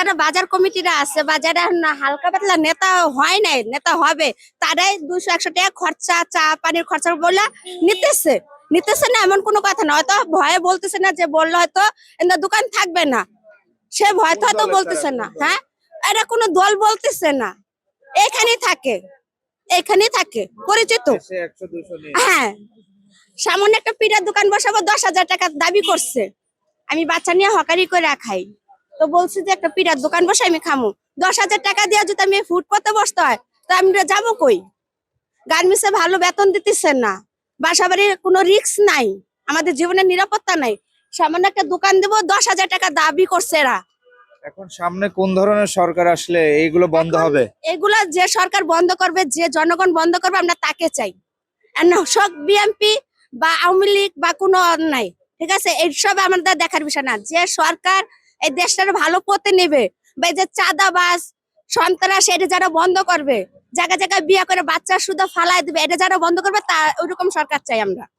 যারা বাজার কমিটিরা আছে বা যারা না হালকা পাতলা নেতা হয় নাই নেতা হবে তারাই দুশো একশো টাকা খরচা চা পানির খরচা বলে নিতেছে। নিতেছে না এমন কোনো কথা না। হয়তো ভয়ে বলতেছে না যে বললে হয়তো দোকান থাকবে না। সে ভয় তো হয়তো বলতেছে না হ্যাঁ? এটা কোনো দল বলতেছে না। এখানেই থাকে। এখানেই থাকে। পরিচিত। হ্যাঁ। সামনে একটা পিঠার দোকান বসাবো দশ হাজার টাকা দাবি করছে। আমি বাচ্চা নিয়ে হকারি করে খাই। তো বলছি যে একটা পিঠার দোকান বসে আমি খামু। দশ হাজার টাকা দিয়ে যদি আমি ফুটপাতে বসতে হয় তো আমি যাব কই? গার্মেন্টসে ভালো বেতন দিতেছেন না। বাসা বাড়ির কোনো রিস্ক নাই। আমাদের জীবনের নিরাপত্তা নাই। সামান্য একটা দোকান দেবো দশ হাজার টাকা দাবি করছে এরা। এখন সামনে কোন ধরনের সরকার আসলে এইগুলো বন্ধ হবে? এগুলা যে সরকার বন্ধ করবে যে জনগণ বন্ধ করবে আমরা তাকে চাই। সব বিএমপি বা আওয়ামী লীগ বা কোনো অন্যায় ঠিক আছে? এইসব আমাদের দেখার বিষয় না। যে সরকার এই দেশটার ভালো পথে নেবে। বা এই যে চাঁদাবাস সন্ত্রাস, এটা যারা বন্ধ করবে, জায়গায় জায়গায় বিয়ে করে বাচ্চা শুধু ফালায় দিবে, এটা যারা বন্ধ করবে তা ওইরকম সরকার চাই আমরা।